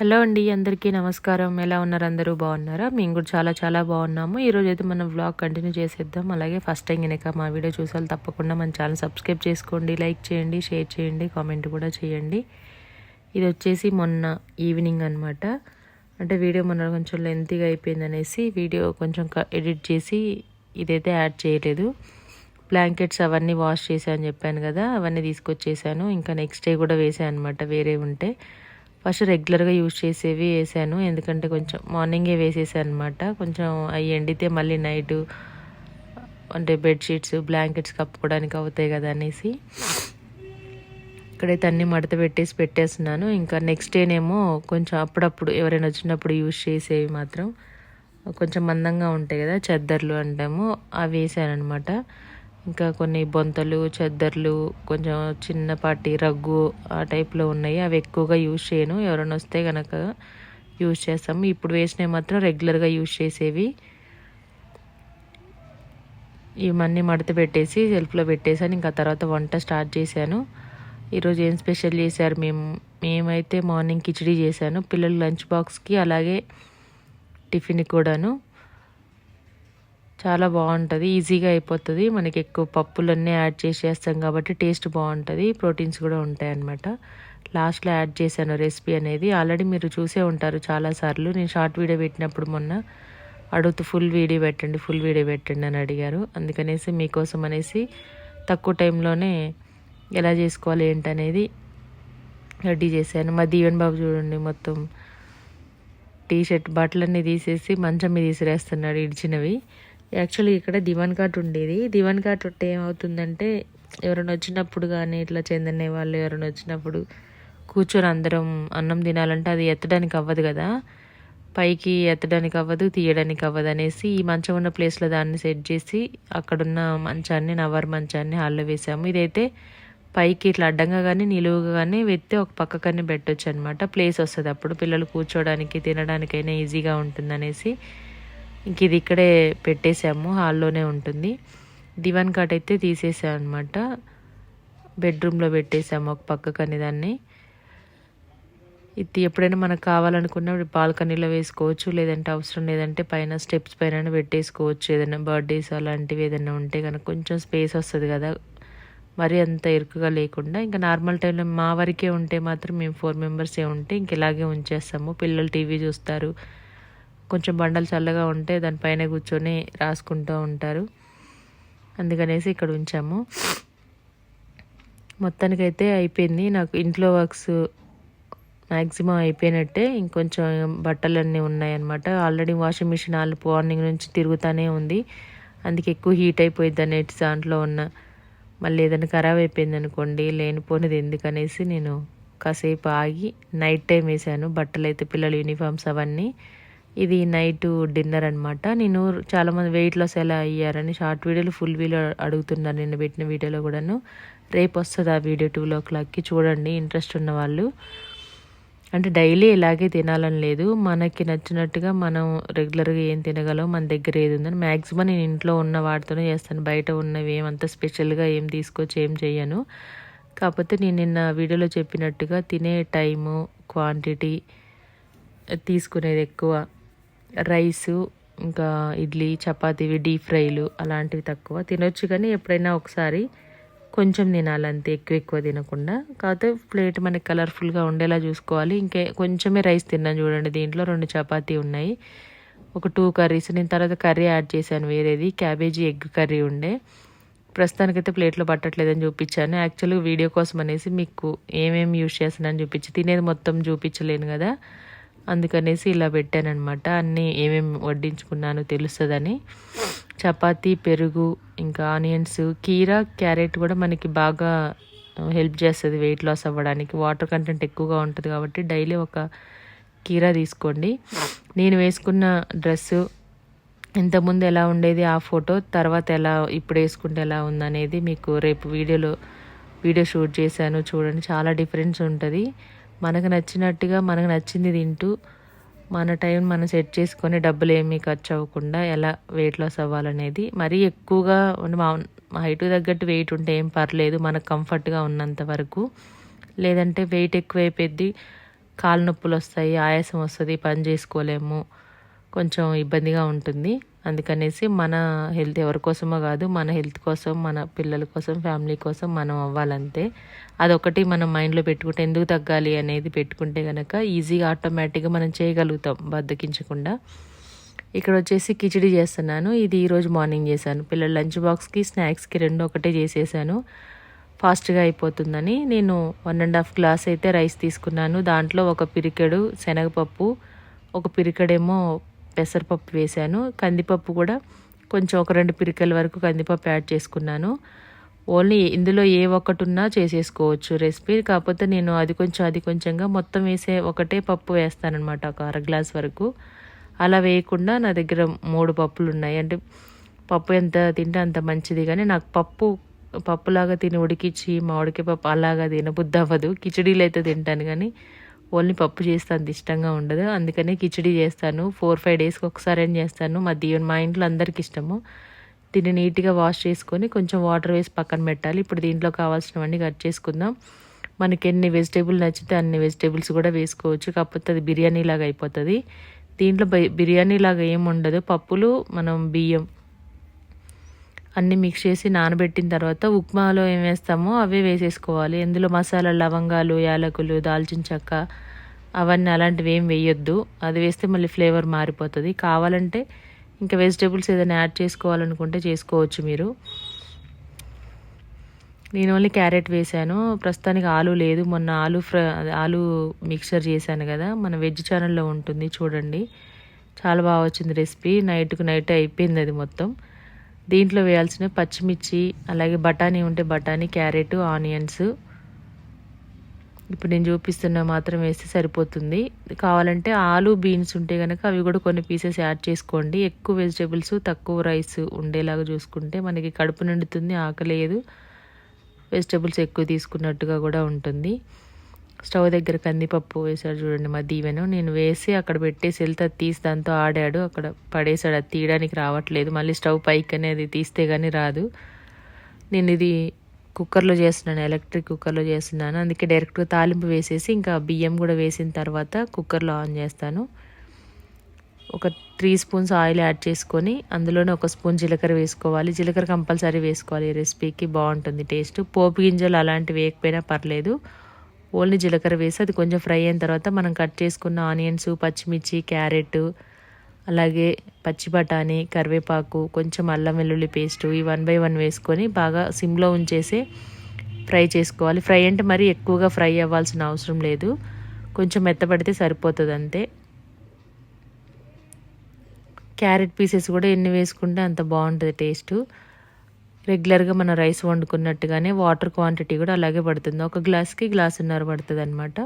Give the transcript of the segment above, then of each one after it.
Hello అండి అందరికీ నమస్కారం. ఎలా ఉన్నారు అందరూ? బాగున్నారా? మేము కూడా చాలా చాలా బాగున్నాము. ఈరోజు అయితే మనం వ్లాగ్ కంటిన్యూ చేసేద్దాం. అలాగే ఫస్ట్ టైం కనుక మా వీడియో చూసాలి తప్పకుండా మన ఛానల్ సబ్స్క్రైబ్ చేసుకోండి లైక్ చేయండి షేర్ చేయండి కామెంట్ కూడా చేయండి. ఇది వచ్చేసి మొన్న ఈవినింగ్ అనమాట అంటే వీడియో మొన్న కొంచెం లెంతీగా అయిపోయింది అనేసి వీడియో కొంచెం ఎడిట్ చేసి ఇదైతే యాడ్ చేయలేదు. బ్లాంకెట్స్ అవన్నీ వాష్ చేశాను చెప్పాను కదా అవన్నీ తీసుకొచ్చేసాను ఇంకా నెక్స్ట్ డే కూడా వేసాను అనమాట వేరే ఉంటే. ఫస్ట్ రెగ్యులర్గా యూజ్ చేసేవి వేసాను. ఎందుకంటే కొంచెం మార్నింగే వేసేసాను అనమాట కొంచెం అవి ఎండితే మళ్ళీ నైట్ అంటే బెడ్షీట్స్ బ్లాంకెట్స్ కప్పుకోవడానికి అవుతాయి కదా అనేసి ఇక్కడైతే అన్ని మడత పెట్టేసి పెట్టేస్తున్నాను. ఇంకా నెక్స్ట్ డేనేమో కొంచెం అప్పుడప్పుడు ఎవరైనా వచ్చినప్పుడు యూజ్ చేసేవి మాత్రం కొంచెం మందంగా ఉంటాయి కదా చెద్దర్లు అంటాము అవి వేసాను అనమాట ఇంకా కొన్ని బొంతలు చెద్దర్లు కొంచెం చిన్నపాటి రగ్గు ఆ టైప్లో ఉన్నాయి. అవి ఎక్కువగా యూజ్ చేయను. ఎవరైనా వస్తే కనుక యూజ్ చేస్తాము ఇప్పుడు వేసినవి మాత్రం రెగ్యులర్గా యూజ్ చేసేవి. ఇవన్నీ మడత పెట్టేసి సెల్ఫ్లో పెట్టేసాను ఇంకా తర్వాత వంట స్టార్ట్ చేశాను. ఈరోజు ఏం స్పెషల్ చేశారు మేము? మేమైతే మార్నింగ్ కిచడీ చేశాను. పిల్లలు లంచ్ బాక్స్కి అలాగే టిఫిన్ కూడాను. చాలా బాగుంటుంది ఈజీగా అయిపోతుంది. మనకి ఎక్కువ పప్పులన్నీ యాడ్ చేసి చేస్తాం కాబట్టి టేస్ట్ బాగుంటుంది. ప్రోటీన్స్ కూడా ఉంటాయి అన్నమాట లాస్ట్లో యాడ్ చేశాను రెసిపీ అనేది. ఆల్రెడీ మీరు చూసే ఉంటారు చాలాసార్లు నేను షార్ట్ వీడియో పెట్టినప్పుడు మొన్న అడుగుతూ ఫుల్ వీడియో పెట్టండి ఫుల్ వీడియో పెట్టండి అని అడిగారు. అందుకనేసి మీకోసం అనేసి తక్కువ టైంలోనే ఎలా చేసుకోవాలి ఏంటనేది రెడీ చేశాను. మా దీవెన్ బాబు చూడండి మొత్తం టీ షర్ట్ బట్టలన్నీ తీసేసి మంచం మీద తీసిరేస్తున్నాడు ఇడిచినవి. యాక్చువల్లీ ఇక్కడ దివాన్ ఘాట్ ఉండేది. దివాన్ ఘాట్ ఉంటే ఏమవుతుందంటే ఎవరైనా వచ్చినప్పుడు కానీ ఇట్లా చెందనే వాళ్ళు ఎవరైనా వచ్చినప్పుడు కూర్చొని అందరం అన్నం తినాలంటే అది ఎత్తడానికి అవ్వదు కదా. పైకి ఎత్తడానికి అవ్వదు తీయడానికి అవ్వదు అనేసి ఈ మంచం ఉన్న ప్లేస్లో దాన్ని సెట్ చేసి అక్కడున్న మంచాన్ని నవర్ మంచాన్ని హాల్లో వేసాము. ఇదైతే పైకి ఇట్లా అడ్డంగా కానీ నిలువుగా కానీ వెత్తే ఒక పక్కకని పెట్టొచ్చు అనమాట ప్లేస్ వస్తుంది అప్పుడు. పిల్లలు కూర్చోడానికి తినడానికైనా ఈజీగా ఉంటుంది అనేసి ఇంక ఇది ఇక్కడే పెట్టేసాము హాల్లోనే ఉంటుంది. దివాన్ కాట్ అయితే తీసేసాం అనమాట బెడ్రూమ్లో పెట్టేసాము ఒక పక్కకని దాన్ని. ఇది ఎప్పుడైనా మనకు కావాలనుకున్నప్పుడు బాల్కనీలో వేసుకోవచ్చు లేదంటే అవసరం లేదంటే పైన స్టెప్స్ పైన పెట్టేసుకోవచ్చు. ఏదైనా బర్త్డేస్ అలాంటివి ఏదైనా ఉంటే కనుక కొంచెం స్పేస్ వస్తుంది కదా. మరి అంత ఇరుకుగా లేకుండా ఇంకా నార్మల్ టైంలో మా వరకే ఉంటే మాత్రం మేము ఫోర్ మెంబర్సే ఉంటే ఇంక ఇలాగే ఉంచేస్తాము. పిల్లలు టీవీ చూస్తారు కొంచెం బండలు చల్లగా ఉంటే దానిపైన కూర్చొని రాసుకుంటూ ఉంటారు. అందుకనేసి ఇక్కడ ఉంచాము. మొత్తానికైతే అయిపోయింది. నాకు ఇంట్లో వర్క్స్ మ్యాక్సిమం అయిపోయినట్టే. ఇంకొంచెం బట్టలన్నీ ఉన్నాయన్నమాట. ఆల్రెడీ వాషింగ్ మిషన్ వాళ్ళు మార్నింగ్ నుంచి తిరుగుతూనే ఉంది. అందుకే ఎక్కువ హీట్ అయిపోయింది అనేటి దాంట్లో ఉన్న మళ్ళీ ఏదైనా ఖరాబ్ అయిపోయింది అనుకోండి లేనిపోనిది ఎందుకనేసి నేను కాసేపు ఆగి నైట్ టైం వేసాను బట్టలు అయితే పిల్లల యూనిఫామ్స్ అవన్నీ ఇది నైట్ డిన్నర్ అనమాట నేను చాలామంది వెయిట్ లాస్ ఎలా అయ్యారని షార్ట్ వీడియోలు ఫుల్ వీడియో అడుగుతున్నారు నేను పెట్టిన వీడియోలో కూడాను. రేపు వస్తుంది ఆ వీడియో టూ ఓ క్లాక్కి. చూడండి ఇంట్రెస్ట్ ఉన్న వాళ్ళు. అంటే డైలీ ఇలాగే తినాలని లేదు. మనకి నచ్చినట్టుగా మనం రెగ్యులర్గా ఏం తినగలం మన దగ్గర ఏది ఉందని. మ్యాక్సిమం నేను ఇంట్లో ఉన్న వాటితోనే చేస్తాను. బయట ఉన్నవి ఏమంత స్పెషల్గా ఏం తీసుకొచ్చి ఏం చేయను కాకపోతే నేను నిన్న వీడియోలో చెప్పినట్టుగా తినే టైము క్వాంటిటీ తీసుకునేది ఎక్కువ. రైసు ఇంకా ఇడ్లీ చపాతీవి డీప్ ఫ్రైలు అలాంటివి తక్కువ. తినొచ్చు కానీ ఎప్పుడైనా ఒకసారి కొంచెం తినాలంతే ఎక్కువ ఎక్కువ తినకుండా. కాకపోతే ప్లేట్ మనకి కలర్ఫుల్గా ఉండేలా చూసుకోవాలి. ఇంకే కొంచెమే రైస్ తిన్నాను చూడండి దీంట్లో రెండు చపాతీ ఉన్నాయి. ఒక టూ కర్రీస్. నేను తర్వాత కర్రీ యాడ్ చేశాను వేరేది. క్యాబేజీ ఎగ్ కర్రీ ఉండే. ప్రస్తుతానికైతే ప్లేట్లో పట్టట్లేదని చూపించాను. యాక్చువల్గా వీడియో కోసం అనేసి మీకు ఏమేమి యూజ్ చేస్తున్నాను చూపించి తినేది మొత్తం చూపించలేను కదా. అందుకనేసి ఇలా పెట్టానమాట అన్నీ ఏమేమి వడ్డించుకున్నానో తెలుస్తుందని. చపాతీ పెరుగు ఇంకా ఆనియన్స్ కీరా క్యారెట్ కూడా మనకి బాగా హెల్ప్ చేస్తుంది వెయిట్ లాస్ అవ్వడానికి. వాటర్ కంటెంట్ ఎక్కువగా ఉంటుంది కాబట్టి డైలీ ఒక కీరా తీసుకోండి. నేను వేసుకున్న డ్రెస్సు ఇంతకుముందు ఎలా ఉండేది ఆ ఫోటో తర్వాత ఎలా ఇప్పుడు వేసుకుంటే ఎలా ఉందనేది మీకు రేపు వీడియోలో వీడియో షూట్ చేశాను చూడండి. చాలా డిఫరెన్స్ ఉంటుంది. మనకు నచ్చినట్టుగా మనకు నచ్చింది తింటూ మన టైం మనం సెట్ చేసుకొని డబ్బులు ఏమీ ఖర్చు అవ్వకుండా ఎలా వెయిట్ లాస్ అవ్వాలనేది. మరీ ఎక్కువగా మా హైట్ తగ్గట్టు వెయిట్ ఉంటే ఏం పర్లేదు మనకు కంఫర్ట్గా ఉన్నంత వరకు. లేదంటే వెయిట్ ఎక్కువైపోద్ది కాలు నొప్పులు వస్తాయి ఆయాసం వస్తుంది పని చేసుకోలేము కొంచెం ఇబ్బందిగా ఉంటుంది. అందుకనేసి మన హెల్త్ ఎవరి కోసమో కాదు మన హెల్త్ కోసం మన పిల్లల కోసం ఫ్యామిలీ కోసం మనం అవ్వాలంతే. అదొకటి మనం మైండ్లో పెట్టుకుంటే ఎందుకు తగ్గాలి అనేది పెట్టుకుంటే కనుక ఈజీగా ఆటోమేటిక్గా మనం చేయగలుగుతాం బద్దకించకుండా. ఇక్కడ వచ్చేసి కిచిడి చేస్తున్నాను. ఇది ఈరోజు మార్నింగ్ చేశాను. పిల్లల లంచ్ బాక్స్కి స్నాక్స్కి రెండు ఒకటే చేసేసాను. ఫాస్ట్గా అయిపోతుందని నేను వన్ అండ్ హాఫ్ గ్లాస్ అయితే రైస్ తీసుకున్నాను. దాంట్లో ఒక పిరికెడు శనగపప్పు ఒక పిరికెడేమో పెసరపప్పు వేశాను. కందిపప్పు కూడా కొంచెం ఒక రెండు పిరికల వరకు కందిపప్పు యాడ్ చేసుకున్నాను. ఓన్లీ ఇందులో ఏ ఒక్కటి ఉన్నా చేసేసుకోవచ్చు రెసిపీ. కాకపోతే నేను అది కొంచెం అది కొంచెంగా మొత్తం వేసే ఒకటే పప్పు వేస్తానమాట ఒక అర గ్లాస్ వరకు. అలా వేయకుండా నా దగ్గర మూడు పప్పులు ఉన్నాయి. అంటే పప్పు ఎంత తింటే అంత మంచిది. కానీ నాకు పప్పు పప్పులాగా తిని ఉడికిచ్చి మామిడికాయ పప్పు అలాగా తినబుద్ధి అవ్వదు కిచడీలు అయితే తింటాను. కానీ ఓన్లీ పప్పు చేస్తే అంత ఇష్టంగా ఉండదు. అందుకనే కిచడీ చేస్తాను. ఫోర్ ఫైవ్ డేస్కి ఒకసారి అని చేస్తాను. మా దీవెన్ మా ఇంట్లో అందరికి ఇష్టము. దీన్ని నీట్గా వాష్ చేసుకొని కొంచెం వాటర్ వేసి పక్కన పెట్టాలి. ఇప్పుడు దీంట్లో కావాల్సినవన్నీ కట్ చేసుకుందాం. మనకి ఎన్ని వెజిటేబుల్ నచ్చితే అన్ని వెజిటేబుల్స్ కూడా వేసుకోవచ్చు. కాకపోతే అది బిర్యానీ లాగా అయిపోతుంది. దీంట్లో బిర్యానీ లాగా ఏం ఉండదు. పప్పులు మనం బియ్యం అన్నీ మిక్స్ చేసి నానబెట్టిన తర్వాత ఉప్మాలో ఏం వేస్తామో అవే వేసేసుకోవాలి. ఇందులో మసాలా లవంగాలు యాలకులు దాల్చిన చెక్క అవన్నీ అలాంటివి ఏం వేయొద్దు. అది వేస్తే మళ్ళీ ఫ్లేవర్ మారిపోతుంది. కావాలంటే ఇంకా వెజిటేబుల్స్ ఏదైనా యాడ్ చేసుకోవాలనుకుంటే చేసుకోవచ్చు మీరు. నేను ఓన్లీ క్యారెట్ వేశాను ప్రస్తుతానికి ఆలు లేదు. మొన్న ఆలు ఫ్ర ఆలు మిక్చర్ చేశాను కదా. మన వెజ్ ఛానల్లో ఉంటుంది. చూడండి. చాలా బాగా వచ్చింది రెసిపీ. నైట్కు నైట్ అయిపోయింది అది మొత్తం. దీంట్లో వేయాల్సిన పచ్చిమిర్చి అలాగే బఠానీ ఉంటే బఠానీ క్యారెట్ ఆనియన్స్. ఇప్పుడు నేను చూపిస్తున్న మాత్రం వేస్తే సరిపోతుంది. కావాలంటే ఆలు బీన్స్ ఉంటే కనుక అవి కూడా కొన్ని పీసెస్ యాడ్ చేసుకోండి. ఎక్కువ వెజిటేబుల్స్ తక్కువ రైస్ ఉండేలాగా చూసుకుంటే మనకి కడుపు నిండుతుంది ఆకలేదు. వెజిటేబుల్స్ ఎక్కువ తీసుకున్నట్టుగా కూడా ఉంటుంది. స్టవ్ దగ్గర కందిపప్పు వేసాడు చూడండి మా దీవెను. నేను వేసి అక్కడ పెట్టేసి వెళ్తే అది తీసి దాంతో ఆడాడు. అక్కడ పడేసాడు అది తీయడానికి రావట్లేదు. మళ్ళీ స్టవ్ పైకి అనేది తీస్తే కానీ రాదు. నేను ఇది కుక్కర్లో చేస్తున్నాను. ఎలక్ట్రిక్ కుక్కర్లో చేస్తున్నాను. అందుకే డైరెక్ట్గా తాలింపు వేసేసి ఇంకా బియ్యం కూడా వేసిన తర్వాత కుక్కర్లో ఆన్ చేస్తాను. ఒక త్రీ స్పూన్స్ ఆయిల్ యాడ్ చేసుకొని అందులోనే ఒక స్పూన్ జీలకర్ర వేసుకోవాలి. జీలకర్ర కంపల్సరీ వేసుకోవాలి ఈ రెసిపీకి. బాగుంటుంది టేస్ట్. పోపు గింజలు అలాంటివి వేయకపోయినా పర్లేదు. ఓన్లీ జీలకర్ర వేసి అది కొంచెం ఫ్రై అయిన తర్వాత మనం కట్ చేసుకున్న ఆనియన్స్ పచ్చిమిర్చి క్యారెట్ అలాగే పచ్చి బఠానీ కరివేపాకు కొంచెం అల్లం వెల్లుల్లి పేస్ట్ ఈ వన్ బై వన్ వేసుకొని బాగా సిమ్లో ఉంచేసి ఫ్రై చేసుకోవాలి. ఫ్రై అంటే మరీ ఎక్కువగా ఫ్రై అవ్వాల్సిన అవసరం లేదు. కొంచెం మెత్తపడితే సరిపోతుంది అంతే. క్యారెట్ పీసెస్ కూడా ఎన్ని వేసుకుంటే అంత బాగుంటుంది టేస్ట్. రెగ్యులర్గా మన రైస్ వండుకున్నట్టుగానే వాటర్ క్వాంటిటీ కూడా అలాగే పడుతుంది. ఒక గ్లాస్కి గ్లాసున్నర పడుతుంది అనమాట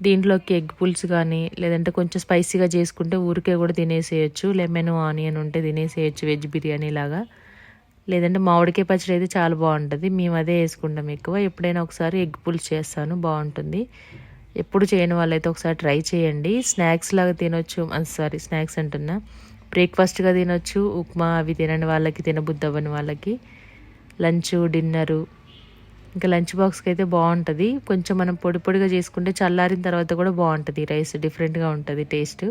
దీంట్లోకి ఎగ్ పుల్స్ కానీ లేదంటే కొంచెం స్పైసీగా చేసుకుంటే ఊరికే కూడా తినేసేయచ్చు. లెమన్ ఆనియన్ ఉంటే తినేసేయచ్చు వెజ్ బిర్యానీ లాగా. లేదంటే మామిడికాయ పచ్చడి అయితే చాలా బాగుంటుంది. మేము అదే వేసుకుంటాం ఎక్కువ. ఎప్పుడైనా ఒకసారి ఎగ్ పుల్స్ చేస్తాను బాగుంటుంది. ఎప్పుడు చేయని వాళ్ళైతే ఒకసారి ట్రై చేయండి. స్నాక్స్ లాగా తినొచ్చు. సారీ స్నాక్స్ అంటున్నా. బ్రేక్ఫాస్ట్గా తినొచ్చు. ఉప్మా అవి తినని వాళ్ళకి తినబుద్ధి అవ్వని వాళ్ళకి. Lunch dinner. ఇంకా లంచ్ బాక్స్కి అయితే బాగుంటుంది కొంచెం మనం పొడి పొడిగా చేసుకుంటే చల్లారిన తర్వాత కూడా బాగుంటుంది రైస్ డిఫరెంట్గా ఉంటుంది టేస్ట్.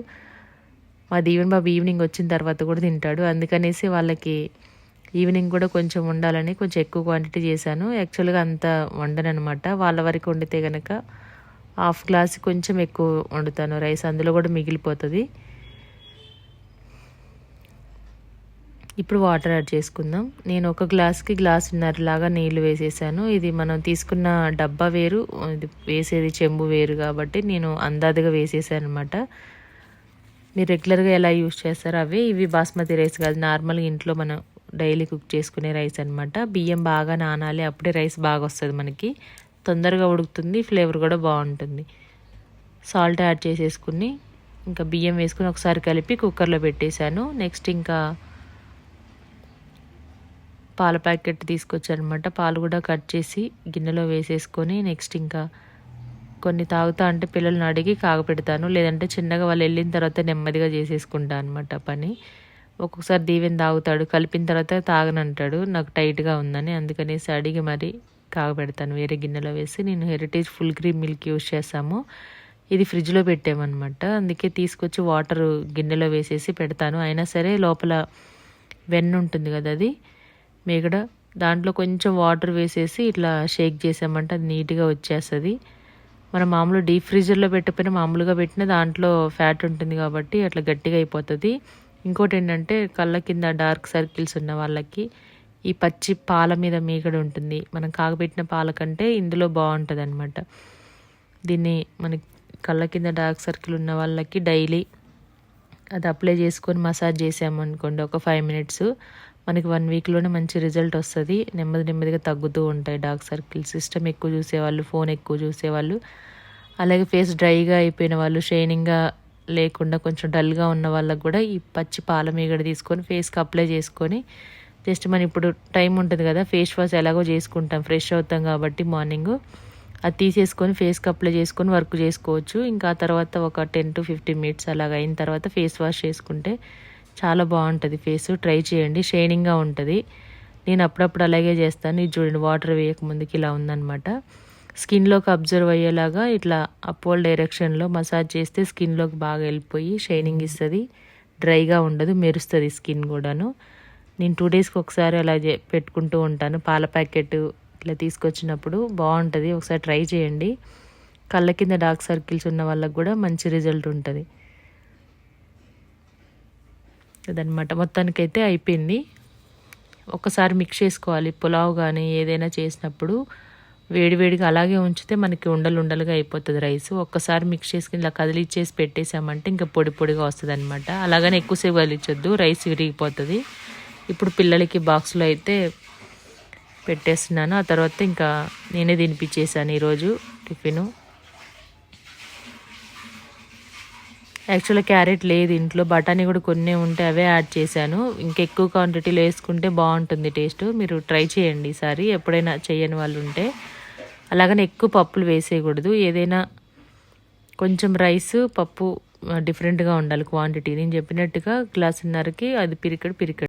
మా దీవెన్ బాబు ఈవినింగ్ వచ్చిన తర్వాత కూడా తింటాడు. అందుకనేసి వాళ్ళకి ఈవినింగ్ కూడా కొంచెం ఉండాలని కొంచెం ఎక్కువ క్వాంటిటీ చేశాను. యాక్చువల్గా అంత వండను అనమాట వాళ్ళ వరకు వండితే కనుక హాఫ్ గ్లాస్ కొంచెం ఎక్కువ వండుతాను. రైస్ అందులో కూడా మిగిలిపోతుంది. ఇప్పుడు వాటర్ యాడ్ చేసుకుందాం. నేను ఒక గ్లాస్కి గ్లాసున్నర లాగా నీళ్ళు వేసేసాను. ఇది మనం తీసుకున్న డబ్బా వేరు ఇది వేసేది చెంబు వేరు కాబట్టి నేను అందాదుగా వేసేసాను అనమాట మీరు రెగ్యులర్గా ఎలా యూజ్ చేస్తారో అవి. ఇవి బాస్మతి రైస్ కాదు. నార్మల్గా ఇంట్లో మనం డైలీ కుక్ చేసుకునే రైస్ అనమాట బియ్యం బాగా నానాలి అప్పుడే రైస్ బాగా వస్తుంది మనకి. తొందరగా ఉడుకుతుంది ఫ్లేవర్ కూడా బాగుంటుంది. సాల్ట్ యాడ్ చేసేసుకుని ఇంకా బియ్యం వేసుకుని ఒకసారి కలిపి కుక్కర్లో పెట్టేశాను. నెక్స్ట్ ఇంకా పాల ప్యాకెట్ తీసుకొచ్చారనమాట. పాలు కూడా కట్ చేసి గిన్నెలో వేసేసుకొని నెక్స్ట్ ఇంకా కొన్ని తాగుతా అంటే పిల్లల్ని అడిగి కాగపెడతాను. లేదంటే చిన్నగా వాళ్ళు వెళ్ళిన తర్వాత నెమ్మదిగా చేసేసుకుంటా అనమాట పని. ఒక్కొక్కసారి దీవెన్ తాగుతాడు కలిపిన తర్వాత తాగనంటాడు నాకు టైట్గా ఉందని. అందుకనేసి అడిగి మరి కాగపెడతాను వేరే గిన్నెలో వేసి. నేను Heritage full cream milk use చేస్తాము ఇది ఫ్రిడ్జ్లో పెట్టామన్నమాట. అందుకే తీసుకొచ్చి వాటర్ గిన్నెలో వేసేసి పెడతాను. అయినా సరే లోపల వెన్న ఉంటుంది కదా అది. మీగడ. దాంట్లో కొంచెం వాటర్ వేసేసి ఇట్లా షేక్ చేసామంటే అది నీట్గా వచ్చేస్తుంది. మనం మామూలు డీప్ ఫ్రీజర్లో పెట్టకపోయినా మామూలుగా పెట్టిన దాంట్లో ఫ్యాట్ ఉంటుంది కాబట్టి అట్లా గట్టిగా అయిపోతుంది. ఇంకోటి ఏంటంటే కళ్ళ కింద డార్క్ సర్కిల్స్ ఉన్న వాళ్ళకి ఈ పచ్చి పాల మీద మీగడ ఉంటుంది. మనం కాగబెట్టిన పాల కంటే ఇందులో బాగుంటుంది అనమాట దీన్ని మనకి కళ్ళ కింద డార్క్ సర్కిల్ ఉన్న వాళ్ళకి డైలీ అది అప్లై చేసుకొని మసాజ్ చేసామనుకోండి ఒక ఫైవ్ మినిట్స్ మనకి వన్ వీక్లోనే మంచి రిజల్ట్ వస్తుంది. నెమ్మది నెమ్మదిగా తగ్గుతూ ఉంటాయి డార్క్ సర్కిల్ సిస్టమ్ ఎక్కువ చూసేవాళ్ళు ఫోన్ ఎక్కువ చూసేవాళ్ళు. అలాగే ఫేస్ డ్రైగా అయిపోయిన వాళ్ళు షైనింగ్గా లేకుండా కొంచెం డల్గా ఉన్న వాళ్ళకు కూడా ఈ పచ్చి పాల మీగడ తీసుకొని ఫేస్కి అప్లై చేసుకొని జస్ట్ మనం ఇప్పుడు టైం ఉంటుంది కదా ఫేస్ వాష్ ఎలాగో చేసుకుంటాం. ఫ్రెష్ అవుతాం కాబట్టి మార్నింగ్ అది తీసేసుకొని ఫేస్కి అప్లై చేసుకొని వర్క్ చేసుకోవచ్చు. ఇంకా తర్వాత ఒక టెన్ టు ఫిఫ్టీన్ మినిట్స్ అలాగ అయిన తర్వాత ఫేస్ వాష్ చేసుకుంటే చాలా బాగుంటుంది. ఫేస్ ట్రై చేయండి. షైనింగ్గా ఉంటుంది. నేను అప్పుడప్పుడు అలాగే చేస్తాను. ఇది చూడండి వాటర్ వేయక ముందుకి ఇలా ఉందన్నమాట. స్కిన్లోకి అబ్జర్వ్ అయ్యేలాగా ఇట్లా అపోల్ డైరెక్షన్లో మసాజ్ చేస్తే స్కిన్లోకి బాగా వెళ్ళిపోయి షైనింగ్ ఇస్తుంది. డ్రైగా ఉండదు మెరుస్తుంది స్కిన్ కూడాను. నేను టూ డేస్కి ఒకసారి అలా పెట్టుకుంటూ ఉంటాను. పాల ప్యాకెట్ ఇట్లా తీసుకొచ్చినప్పుడు బాగుంటుంది. ఒకసారి ట్రై చేయండి. కళ్ళ కింద డార్క్ సర్కిల్స్ ఉన్న వాళ్ళకి కూడా మంచి రిజల్ట్ ఉంటుంది. అదనమాట మొత్తానికైతే అయిపోయింది. ఒకసారి మిక్స్ చేసుకోవాలి. పులావ్ కానీ ఏదైనా చేసినప్పుడు వేడివేడిగా అలాగే ఉంచితే మనకి ఉండలు ఉండలుగా అయిపోతుంది రైస్. ఒక్కసారి మిక్స్ చేసుకుని ఇలా కదిలిచ్చేసి పెట్టేసామంటే ఇంకా పొడి పొడిగా వస్తుంది అనమాట అలాగనే ఎక్కువసేపు కదిలించొద్దు రైస్ విరిగిపోతుంది. ఇప్పుడు పిల్లలకి బాక్స్లో అయితే పెట్టేస్తున్నాను. ఆ తర్వాత ఇంకా నేనే తినిపించేసాను ఈరోజు టిఫిను. యాక్చువల్గా క్యారెట్ లేదు ఇంట్లో. బఠానీ కూడా కొన్ని ఉంటే అవే యాడ్ చేశాను. ఇంకెక్కువ క్వాంటిటీలో వేసుకుంటే బాగుంటుంది టేస్ట్. మీరు ట్రై చేయండి ఈసారి. ఎప్పుడైనా చేయని వాళ్ళు ఉంటే. అలాగని ఎక్కువ పప్పులు వేసేయకూడదు. ఏదైనా కొంచెం రైస్ పప్పు డిఫరెంట్గా ఉండాలి క్వాంటిటీ. నేను చెప్పినట్టుగా గ్లాసున్నరకి అది పిరికడు పిరికడు.